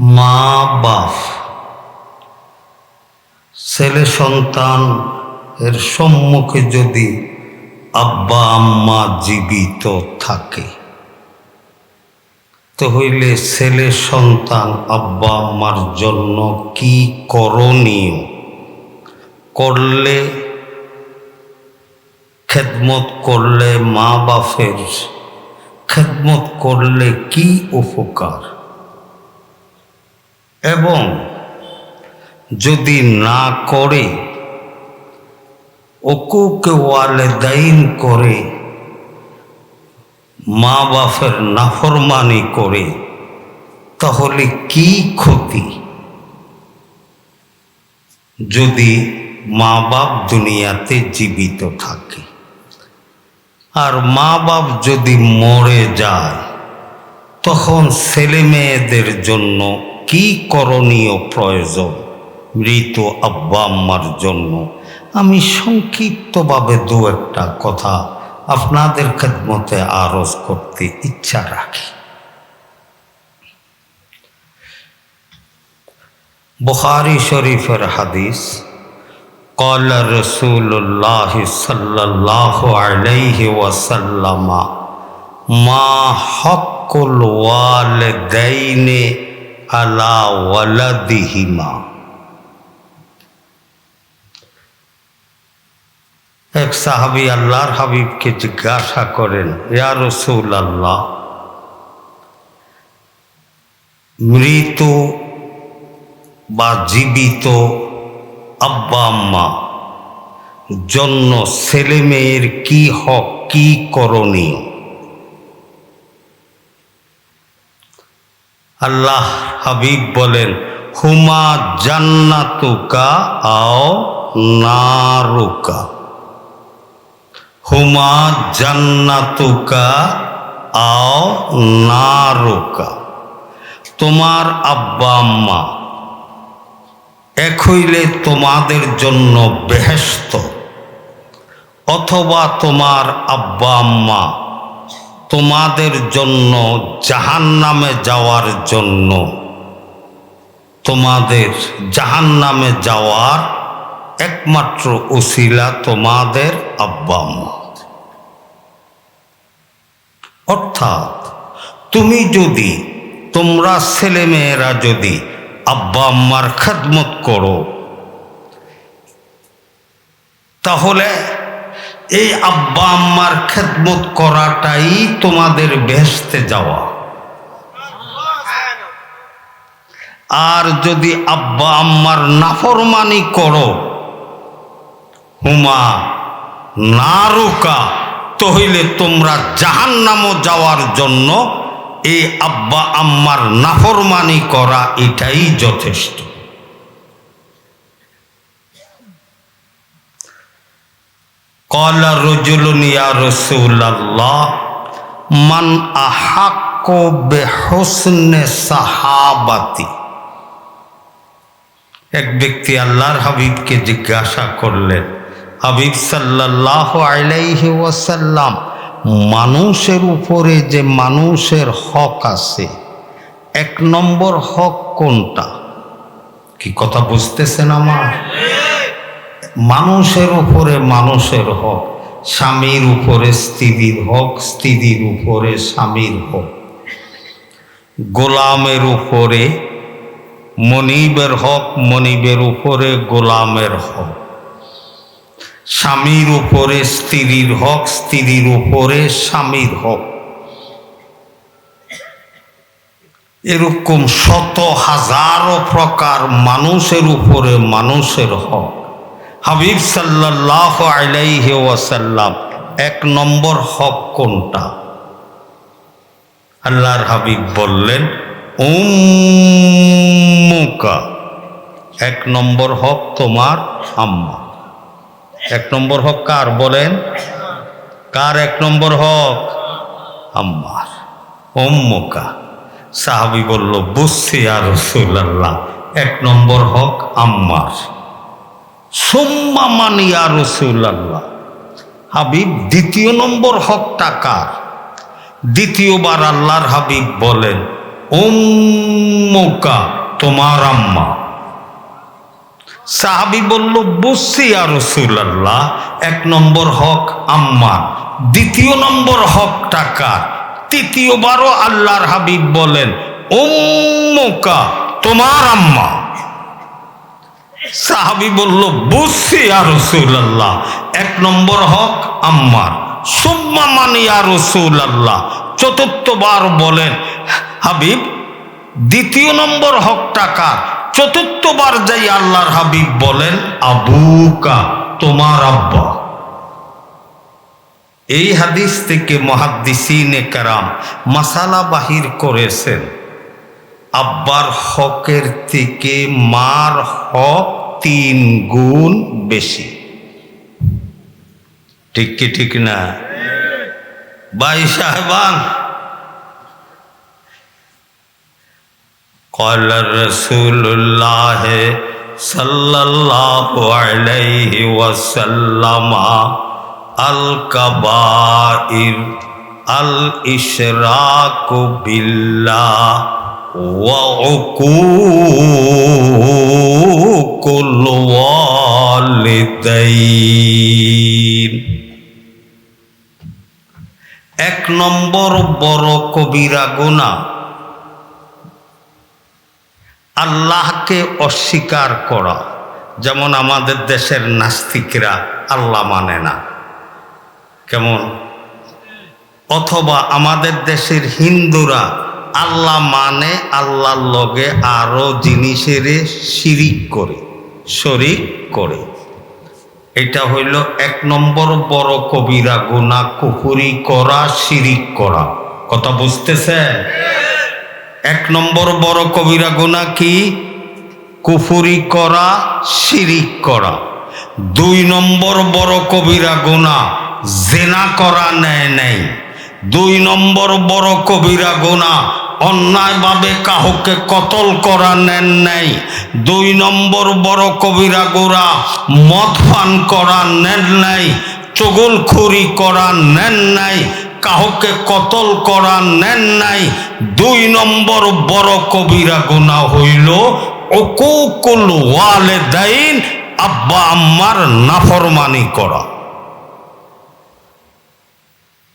মা বাপ, ছেলে সন্তান এর সম্মুখে যদি আব্বা আম্মা জীবিত থাকে তো হইলে ছেলে সন্তান আব্বা আম্মার জন্য কি করণীয়? করলে, খেদমত করলে মা বাপের, খেদমত করলে কি উপকার? এবং যদি না করে ওকুকে ওয়ালেদাইন করে মা বাপের নাফরমানি করে, তাহলে কি ক্ষতি? যদি মা বাপ দুনিয়াতে জীবিত থাকে, আর মা বাপ যদি মরে যায়, তখন ছেলে মেয়েদের জন্য কি করণীয় প্রয়োজন মৃত আব্বা আম্মার জন্য আমি সংক্ষিপ্তভাবে দু একটা কথা আপনাদের খেদমতে আরজ করতে ইচ্ছা রাখি বুখারি শরীফের হাদিস قال رسول الله صلى الله عليه وسلم ما حق الوالدين আলা ওয়ালাদিহিমা। এক সাহাবি আল্লাহর হাবিবকে জিজ্ঞাসা করেন, ইয়া রসুল আল্লাহ মৃত বা জীবিত আব্বা আম্মা, জন্য ছেলে মেয়ের কি হক, কী করণীয়? আল্লাহ হাবিব বলেন, হুমা জান্নাতুকা আও নারুকা। হুমা জান্নাতুকা আও নারুকা। তোমার আব্বা আম্মা এক হইলে তোমাদের জন্য বেহেস্ত অথবা তোমার আব্বা আম্মা তোমাদের জন্য জাহান নামে যাওয়ার জন্য। তোমাদের জাহান নামে যাওয়ার একমাত্র উসিলা তোমাদের আব্বা অর্থাৎ তুমি যদি, তোমরা ছেলেমেয়েরা যদি আব্বা আম্মার খেদমত করো, তাহলে এই আব্বা আম্মার খেদমত করাটাই তোমাদের বেহেস্তে যাওয়া। আর যদি আব্বা আম্মার নাফরমানি করো, হুমা নারুকা, তহিলে তোমরা জাহান্নামও যাওয়ার জন্য এই আব্বা আম্মার নাফরমানি করা এটাই যথেষ্ট। কলা রজুলুন ইয়া রসুল্লাহ মান আহাক্ক বেহসনে সাহাবাতি এক ব্যক্তি আল্লাহর হাবিবকে জিজ্ঞাসা করলেন, হাবিব সাল্লাহ আলাইহি ওয়াসাল্লাম, মানুষের উপরে যে মানুষের হক আছে, এক নম্বর হক কোনটা? কি কথা বুঝতেছেন আমার? মানুষের উপরে মানুষের হক, স্বামীর উপরে স্ত্রীর হক, স্ত্রীর উপরে স্বামীর হক। গোলামের উপরে মনিবের হক, মনিবের উপরে গোলামের হক। স্বামীর উপরে স্ত্রীর হক, স্ত্রীর উপরে স্বামীর হক। এরকম শত হাজারো প্রকার মানুষের উপরে মানুষের হক। হাবিব সাল্লাহ আলাইহি ওয়াসাল্লাম, এক নম্বর হক কোনটা? আল্লাহর হাবিব বললেন, উম্মুকা। এক নম্বর হক তোমার আম্মা। এক নম্বর হক কার বলেন? কার এক নম্বর হক? আম্মার। উম্মুকা। সাহাবি বলল বুঝছি আর রসুল্লাহ এক নম্বর হক আম্মার। সোম্মা মানিয়া রসুল্লাহ হাবিব, দ্বিতীয় নম্বর হক টাকার দ্বিতীয়বার আল্লাহর হাবিব বলেন, উম্মুকা, তোমার আম্মা। সাহাবি বলল, বুঝছি আর রসুল্লাহ এক নম্বর হক আম্মার দ্বিতীয় নম্বর হক টাকার তৃতীয়বারও আল্লাহর হাবিব বলেন, উম্মুকা, তোমার আম্মা। সাহাবি বলল, বুঝছি আর রসুল্লাহ এক নম্বর হক আম্মার। সুম্মা মানি আর রসুল্লাহ চতুর্থবার বলেন, হাবিব, দ্বিতীয় নম্বর হক টাকা চতুর্থবার যাই আল্লাহর হাবিব বলেন, আবুকা, তোমার আব্বা। এই হাদিস থেকে মহাদ্দিসিনে কারাম মাসালা বাহির করেছেন। আব্বার হকের থেকে মার হক তিন গুণ বেশি ঠিক কি ঠিক না ভাই সাহেবান قال رسول الله صلى الله عليه وسلم الكبائر الإشراك بالله وعقوق الوالدين এক নম্বর বড় কবিরা গুণা আল্লাহকে অস্বীকার করা যেমন আমাদের দেশের নাস্তিকরা আল্লাহ মানে না কেমন অথবা আমাদের দেশের হিন্দুরা আল্লাহ মানে আল্লাহর লগে আরও জিনিসের শিরিক করে, শরিক করে। এটা হইল এক নম্বর বড় কবিরা গুণা কুকুরি করা, শিরিক করা। কথা বুঝতেছেন এক নম্বর বড় কবিরা গুণা কি? কুফুরি করা, শিরিক করা। দুই নম্বর বড় কবিরা গুণা জেনা করা নেয় নেই। দুই নম্বর বড় কবিরা গুণা অন্যায়ভাবে কাহকে কতল করা নেন নাই। দুই নম্বর বড় কবিরা গোড়া মদ পান করা নেন নাই, চগলখুরি করা নেন নাই, কাহকে কতল করা নেন নাই। দুই নম্বর বড় কবিরা গুণা হইল অকুকুল ওয়ালে দাইন আব্বা আম্মার নাফরমানি করা।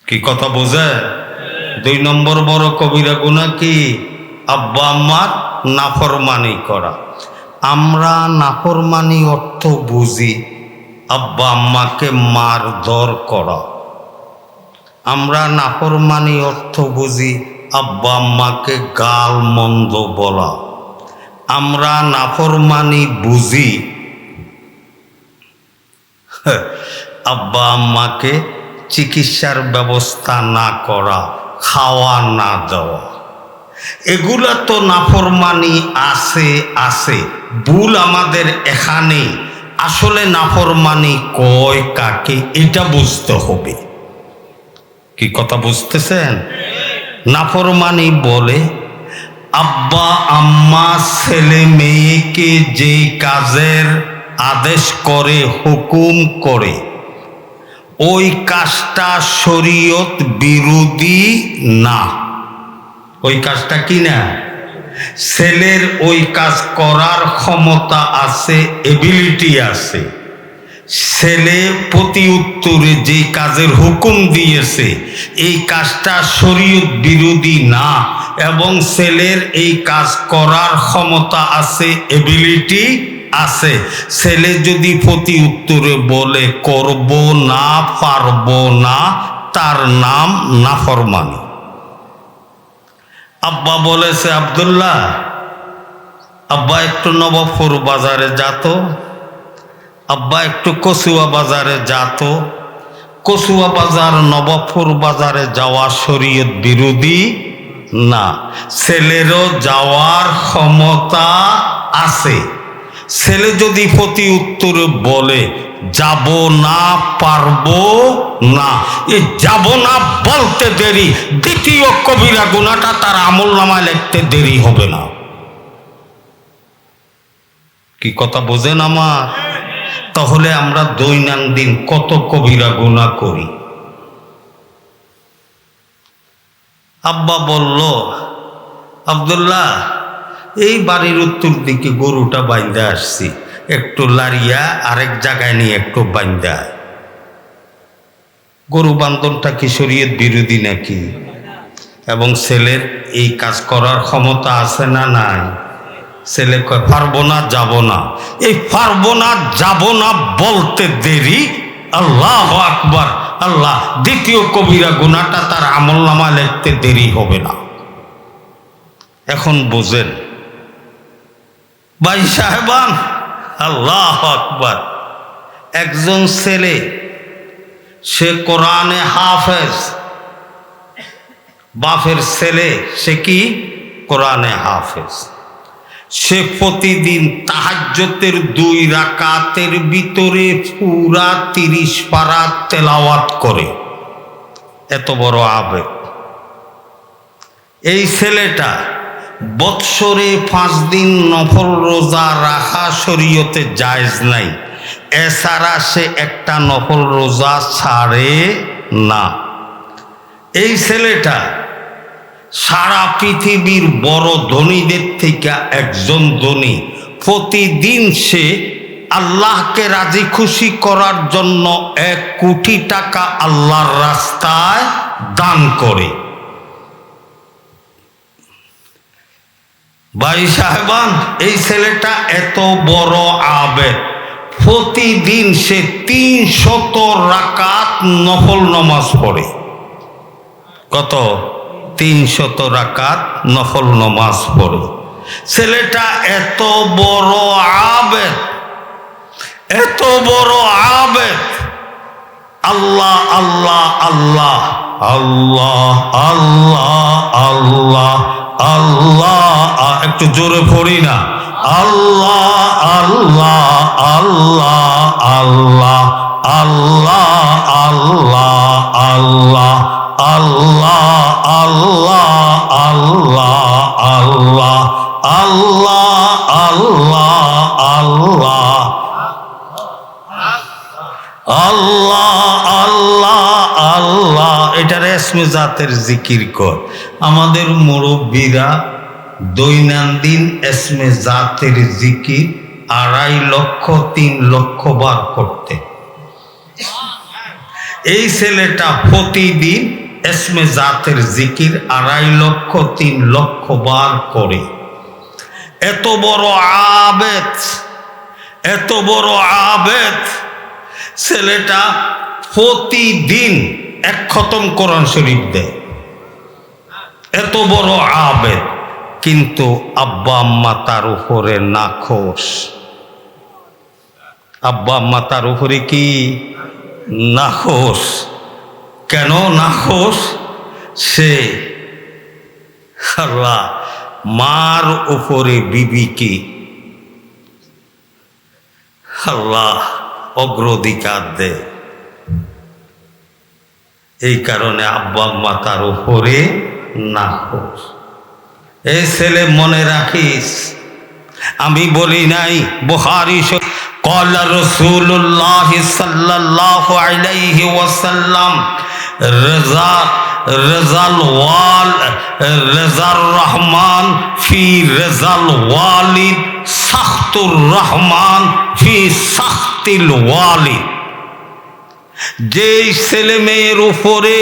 কি কথা বোঝে? দুই নম্বর বড় কবিরা গুণা কি? আব্বা আম্মার নাফরমানি করা। আমরা নাফরমানি অর্থ বুঝি, আব্বা আম্মাকে মার দর করা। আমরা নাফরমানি অর্থ বুঝি, আব্বা আম্মাকে গাল মন্দ বলা। আমরা নাফরমানি বুঝি আব্বা আম্মাকে চিকিৎসার ব্যবস্থা না করা। খাওয়া না দেওয়া। এগুলা তো নাফরমানি আছে আছে। ভুল আমাদের এখানে। আসলে নাফরমানি কয় কাকে, এটা বুঝতে হবে। কি কথা বুঝতেছেন? নাফরমানি বলে, আব্বা, আম্মা, ছেলে, মেয়েকে যে কাজের আদেশ করে, হুকুম করে ওই কাজটা শরীয়ত বিরোধী না। ওই কাজটা কি না? ছেলের ওই কাজ করার ক্ষমতা আছে এবিলিটি আছে। ছেলে প্রতি উত্তরে যে কাজের হুকুম দিয়েছে, এই কাজটা শরীয়ত বিরোধী না এবং ছেলের এই কাজ করার ক্ষমতা আছে এবিলিটি আছে। ছেলে যদি প্রতি উত্তরে বলে, করব না, পারব না, তার নাম নাফরমানি। আব্বা বলেছে, আবদুল্লাহ, আব্বা একটু নবাবপুর বাজারে যাত, আব্বা একটু কচুয়া বাজারে যাত। কচুয়া বাজার, নবাবপুর বাজারে যাওয়া শরীয়ত বিরোধী না। ছেলেরও যাওয়ার ক্ষমতা আছে। ছেলে যদি প্রতি উত্তরে বলে, যাব না, পারব না। এ যাব না বলতে দেরি। দ্বিতীয় কবিরা গুণাটা তার আমল নামায় লিখতে দেরি হবে না। কি কথা বোঝেন আমার? তাহলে আমরা দৈনন্দিন কত কবিরা গুণা করি? আব্বা বলল, আবদুল্লাহ এই বাড়ির উত্তর দিকে গরুটা বাইন্দা আসছি। একটু লারিয়া আরেক জায়গায় নিয়ে একটু বাইন্দা গরু বান্ধনটা কি শরীয়ত বিরোধী নাকি? এবং ছেলের এই কাজ করার ক্ষমতা আছে না নাই? ছেলে কয়, পারব না, যাব না। এই পারব না, যাব না বলতে দেরি। আল্লাহ আকবার, আল্লাহ, দ্বিতীয় কবিরা গুণাটা তার আমল নামা লিখতে দেরি হবে না। এখন বুঝেন ভাই সাহেবান, আল্লাহ আকবার। একজন ছেলে, সে কোরআনে হাফেজ। বাফের ছেলে, সে কি? কোরআনে হাফেজ। সে প্রতিদিন তাহাজ্যতের দুই রাকাতের ভিতরে পুরা তিরিশ পারা তেলাওয়াত করে। এত বড় আবেগ। এই ছেলেটা বৎসরে পাঁচ দিন নফল রোজা রাখা শরীয়তে জায়জ নাই। এছাড়া সে একটা নফল রোজা ছাড়ে না। এই ছেলেটা সারা পৃথিবীর বড় ধনীদের থেকে একজন ধনী। প্রতিদিন সে আল্লাহকে রাজি খুশি করার জন্য এক কোটি টাকা আল্লাহর রাস্তায় দান করে। ভাই সাহেবান, এই ছেলেটা এত বড় আবেগ প্রতিদিন সে তিন শত রাকাত নফল নমাজ পড়ে। কত? তিন শত রাকাত নফল নমাজ পড়ে। ছেলেটা এত বড় আবেগ এত বড় আবেগ আল্লাহ আল্লাহ আল্লাহ আল্লাহ আল্লাহ আল্লাহ। আল্লাহ একটু জোরে পড়ি না। আল্লাহ আল্লাহ আল্লাহ আল্লাহ আল্লাহ আল্লাহ আল্লাহ আল্লাহ আল্লাহ আল্লাহ। রেশমে জাতের জিকির কর। আমাদের মুরব্বীরা দৈনন্দিন এসমে জাতের জিকির আড়াই লক্ষ, তিন লক্ষ বার করতে। এই ছেলেটা প্রতিদিন এসমে জাতের জিকির আড়াই লক্ষ, তিন লক্ষ বার করে। এত বড় আবেদ, এত বড় আবেদ। ছেলেটা প্রতিদিন এক খতম কোরআন শরীফ দেয়। এত বড় আবেদ, কিন্তু আব্বা আম্মা তার উপরে নাখোশ। আব্বা আম্মা তার উপরে কি? নাখোশ। কেন নাখোশ? সে মার উপরে বিবিকে আল্লাহ অগ্রাধিকার দেয়। এই কারণে আব্বা আম্মা তার উপরে নাখোশ এই ছেলে মনে রাখিস আমি বলি নাই বুখারি قال رسول الله صلى الله عليه وسلم رضا رضا الوال رضا الرحمن في رضا الوالد سخط الرحمن في سخط الوالد যেই ছেলে মেয়ের উপরে,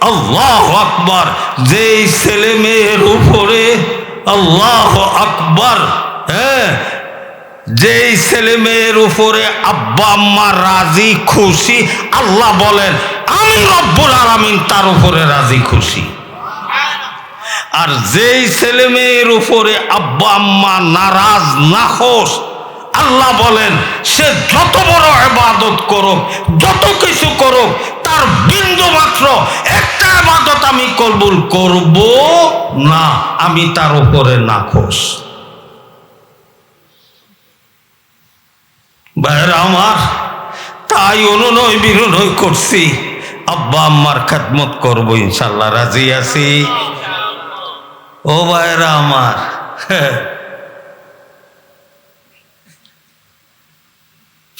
আল্লাহ আকবর, যেই ছেলে মেয়ের উপরে, আল্লাহ আকবর হ্যাঁ যেই ছেলে মেয়ের উপরে আব্বা আম্মা রাজি, খুশি, আল্লাহ বলেন, আমি রব্বুল আলামিন তার উপরে রাজি, খুশি। আর যেই ছেলে মেয়ের উপরে আব্বা আম্মা নারাজ, নাখোশ আল্লাহ বলেন, সে যত বড় ইবাদত করুক, যত কিছু করুক, তার বিন্দু মাত্র একটা ইবাদত আমি কবুল করব না, আমি তার উপরে নাখোশ। ভাইরা আমার, তাই অনুনয় বিনয় করছি। আব্বা আম্মার খেদমত করব ইনশাল্লাহ রাজি আছি। ও ভাইরা আমার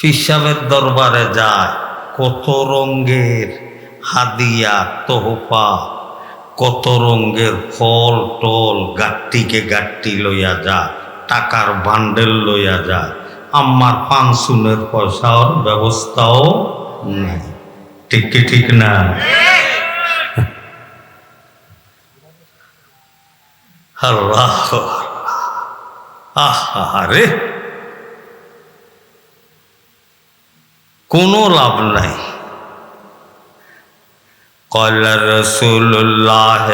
ফিসাবের দরবারে যায় কত রঙ্গের হাদিয়া তোহফা কত রঙের ফল টল গাট্টিকে গাট্টি লইয়া যা টাকার বান্ডেল লইয়া যা আমার পাঁচশনের পয়সার ব্যবস্থাও নাই ঠিক কি ঠিক না আল্লাহ আহারে কোনো লাভ নাই। কলার রসুল্লাহ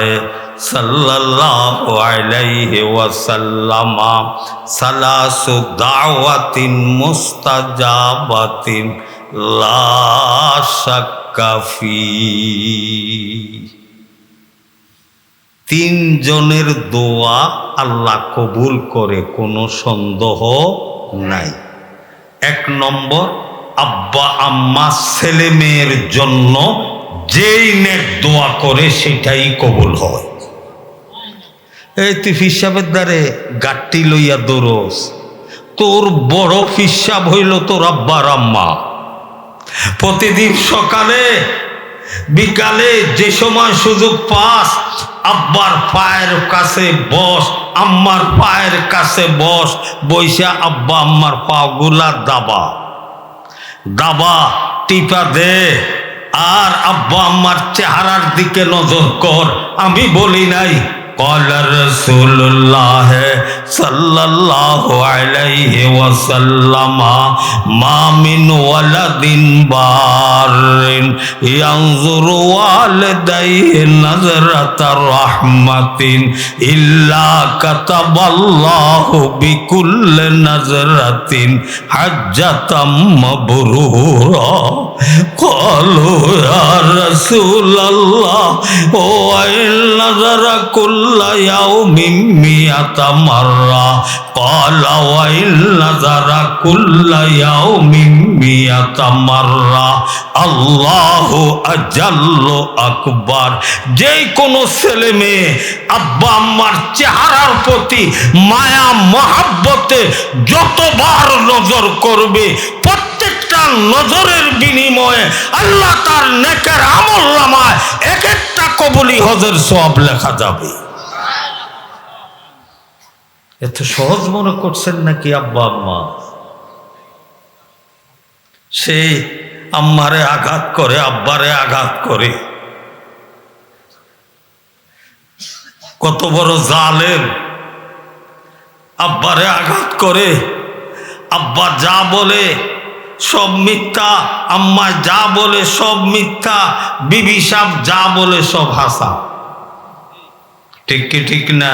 দাওয়াতিন তিনজনের দোয়া আল্লাহ কবুল করে কোনো সন্দেহ নাই। এক নম্বর আব্বা, আম্মা, ছেলে মেয়ের জন্য যেই নেক দোয়া করে সেটাই কবুল হয়। এই তুই ফিসাবের দ্বারে গাট্টি লইয়া দৌড়স। তোর বড় ফিসাব হইল তোর আব্বার আম্মা। প্রতিদিন সকালে, বিকালে যে সময় সুযোগ পাস, আব্বার পায়ের কাছে বস, আম্মার পায়ের কাছে বস বৈশা আব্বা, আম্মার পাগুলা দাবা। দাবা টিপা দে। আর আব্বা আম্মার চেহারার দিকে নজর কর। আমি বলি নাই قال رسول الله صلى الله عليه وسلم ما من ولد بار ينظر والديه نظرة رحمة إلا كتب الله بكل نظرة حجة مبرورا قالوا يا رسول الله وإن نظر كل يوم مئة مرة قال وإن نظر كل يوم مئة مرة الله أجل أكبر যে কোনো ছেলে মেয়ে আব্বা আম্মার চেহারার প্রতি মায়া মহাব্বতে যতবার নজর করবে প্রত্যেকটা নজরের বিনিময়ে আল্লাহ তার নেকের আমল নামায় এক একটা কবলি হজের সব লেখা যাবে এত সহজ মনে করছেন নাকি আব্বা, আম্মা? সেই আম্মারে আঘাত করে, আব্বারে আঘাত করে। কত বড় জালেম। আব্বারে আঘাত করে, আব্বা যা বলে সব মিথ্যা, আম্মা যা বলে সব মিথ্যা, বিবি যা বলে সব হাসা ঠিক কি, ঠিক না?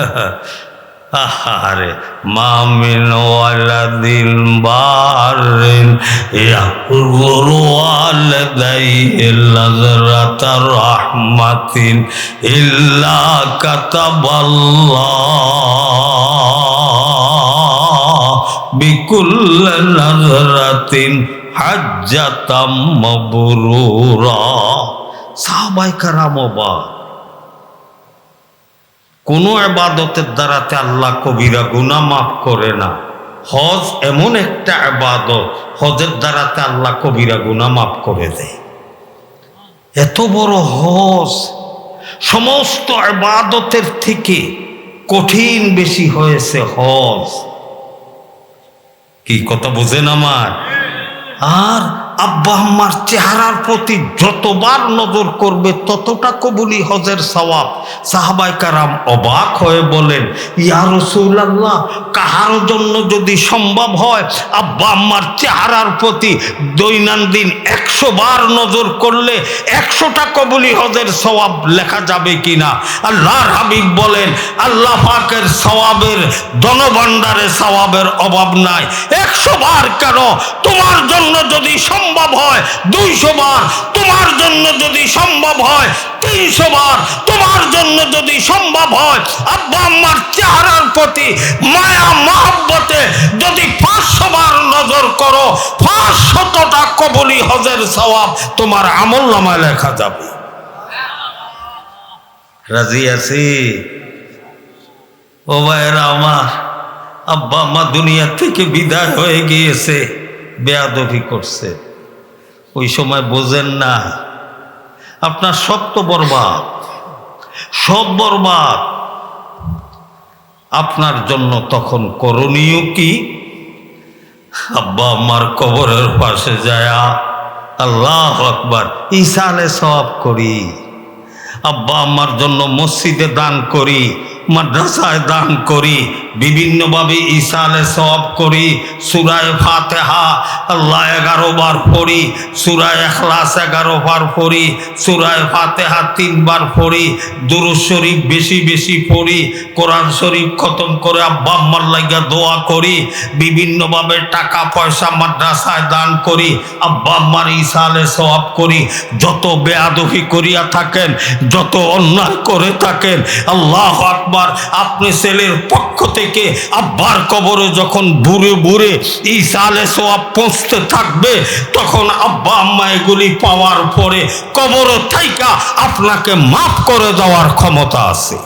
আহারে মামিন নাযরাতা রাহমাতিন ইল্লা কাতাবাল্লাহ বিকুল্ল নাযরাতিন হাজ্জাতাম মাবরুরা। সাহাবায়ে কারাম কোনো আবাদতের দ্বারাতে আল্লাহ কবিরা গুণা মাফ করে না। হজ এমন একটা আবাদত হজের দ্বারাতে আল্লাহ কবিরা গুণা মাফ করে দেয়। এত বড় হজ সমস্ত আবাদতের থেকে কঠিন বেশি হয়েছে হজ। কি কথা বোঝেন আমার? আর আব্বা আম্মার চেহারার প্রতি যতবার নজর করবে, ততটা কবুলি হজের সওয়াব। সাহাবাই কারাম অবাক হয়ে বলেন, ইয়া রসুল্লাহ কাহার জন্য যদি সম্ভব হয়, আব্বা আম্মার চেহারার প্রতি দৈনন্দিন একশো বার নজর করলে একশোটা কবুলি হজের সবাব লেখা যাবে কিনা? আল্লাহর হাবিব বলেন, আল্লাহ পাকের সবাবের ধনভাণ্ডারে সবাবের অভাব নাই। একশো বার কেন? তোমার জন্য যদি সম্ভব হয় দুইশো বার তোমার জন্য যদি সম্ভব হয় তিনশো বার তোমার জন্য যদি সম্ভব হয়, আব্বা আম্মার চেহারার প্রতি মায়া, মহাব্বতে যদি পাঁচশো বার নজর করো, পাঁচশতটা কবলি হজের সওয়াব তোমার আমল নামায় লেখা যাবে। রাজি আছি? ও ভাইয়েরা আমার, আব্বা আম্মা দুনিয়া থেকে বিদায় হয়ে গিয়েছে, বেয়াদবি করছে। ওই সময় বোঝেন না আপনার সব তো বরবাদ, সব বরবাদ আপনার জন্য তখন করণীয় কি? আব্বা আমার কবরের পাশে যায়া আল্লাহ আকবার ইসালে সব করি। আব্বা আমার জন্য মসজিদে দান করি, মাদ্রাসায় দান করি বিভিন্নভাবে ইসালে সব করি, সুরায় ফাতেহা আল্লাহ এগারো বার পড়ি, সুরায় এখলাস এগারো বার পড়ি, সুরায় ফাতেহা তিনবার পড়ি দুরু শরীফ বেশি বেশি পড়ি, কোরআন শরীফ খতম করে আব্বা আম্মার লাগিয়া দোয়া করি, বিভিন্নভাবে টাকা পয়সা মাদ্রাসায় দান করি, আব্বা আম্মার সব করি, যত বেয়াদফি করিয়া থাকেন, যত অন্যায় করে থাকেন, আল্লাহ আকবার, আপনি ছেলের পক্ষ থেকে আব্বার কবরে যখন বুড়ে বুড়ে ইসালে সোয়াব পৌঁছতে থাকবে, তখন আব্বা আম্মা এগুলি পাওয়ার পরে কবরে থাইকা আপনাকে মাফ করে দেওয়ার ক্ষমতা আছে।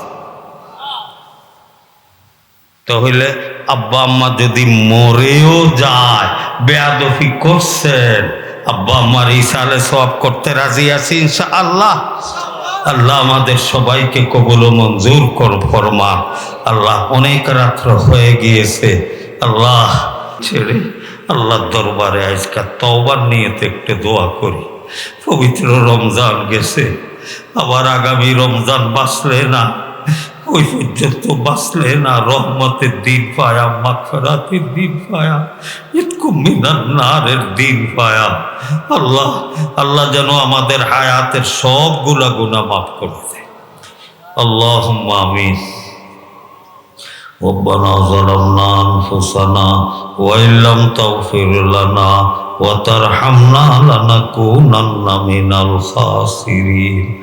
তাহলে আব্বা আম্মা যদি মরেও যায় বেয়াদফি করছেন, আব্বা আম্মার ইসালে সব করতে রাজি আছি ইনশা আল্লাহ আল্লাহ আমাদের সবাইকে কবল ও মঞ্জুর কর, ফরমা। আল্লাহ অনেক রাত্র হয়ে গিয়েছে। আল্লাহ ছেড়ে আল্লাহর দরবারে আজকে তওবার নিয়েতে একটু দোয়া করি। পবিত্র রমজান গেছে। আবার আগামী রমজান বাঁচলে না। ওই পর্যন্ত বাঁচলে না। রহমতের দিন পায়া, মাগফিরাতের দিন পায়া। ইতকু মিনান নারের দিন পায়া আল্লাহ আল্লাহ যেন আমাদের হায়াতের সবগুলা গুণা মাফ করে দেয় আল্লাহ আমিন ربنا ظلمنا أنفسنا وإن لم تغفر لنا وترحمنا لنكونن من الخاسرين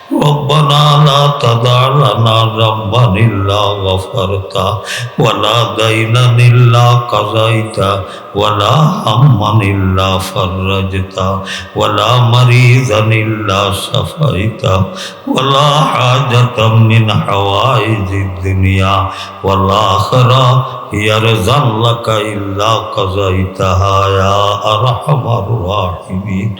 ربنا لا تدع لنا ذنبا إلا غفرته ولا دينا إلا قضيته ولا هما إلا فرجته ولا مريضا إلا شفيته ولا حاجة من حوائج الدنيا والآخرة يرزا لك إلا قضيتها يا أرحم الراحمين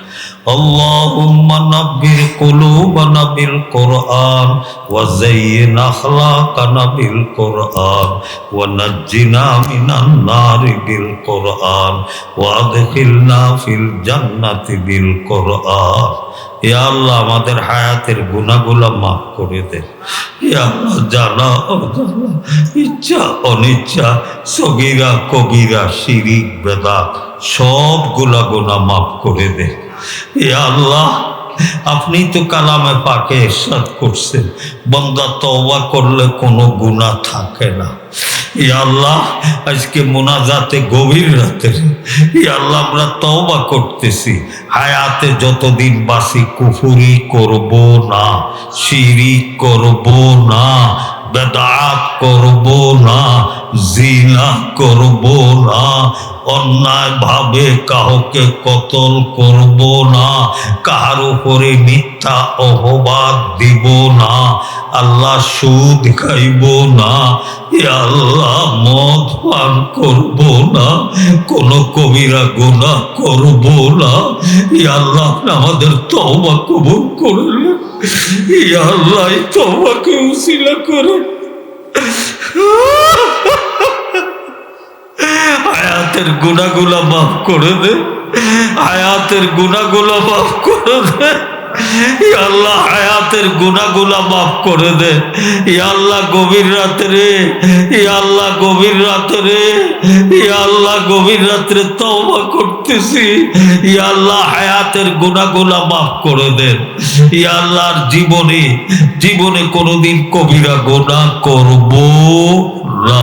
اللهم نبر قلوبنا بالقرآن وزين أخلاقنا بالقرآن ونجنا من النار بالقرآن وأدخلنا في الجنة بالقرآن ইয়া আল্লাহ আমাদের হায়াতের গুণাগুলা মাফ করে দে ইয়া আল্লাহ জানা অজানা ইচ্ছা অনিচ্ছা সগিরা কবিরা শিরিক বেদাত সবগুলা গুণা মাফ করে দে ইয়া আল্লাহ আপনি তো কালামে পাকে এরশাদ করছেন। বন্দা তওবা করলে কোনো গুণা থাকে না। আল্লাহ, আজকে মোনাজাতে গভীর রাতে ইয়া আল্লাহ, আমরা তওবা করতেছি। হায়াতে যতদিন বাসি কুফুরি করব না, শিরিক করব না, বেদাত করব না জিনা করব না, অন্যায় ভাবে কাহকে কতল করব না, কাহার উপরে মিথ্যা অপবাদ দিব না, আল্লাহ সুদ খাইব না আল্লাহ মদ পান করব না, কোন কবিরা গোনা করব না আল্লাহ আমাদের তওবা কবুল করলেন আল্লাহ এই তওবাকে উসিলা করে হায়াতের গুণাগুলা মাফ করে দে, হায়াতের গুণাগুলা মাফ করে দে। আল্লাহ, হায়াতের গুণাগুলা মাফ করে দে। আল্লাহ, গভীর রাতে রে। ই আল্লাহ, গভীর রাতে রে। আল্লাহ, গভীর রাত্রে তওবা করতেছি। আল্লাহ, হায়াতের গুণাগুলা মাফ করে দেন আল্লাহর জীবনে জীবনে কোনোদিন কবিরা গোনা করব না।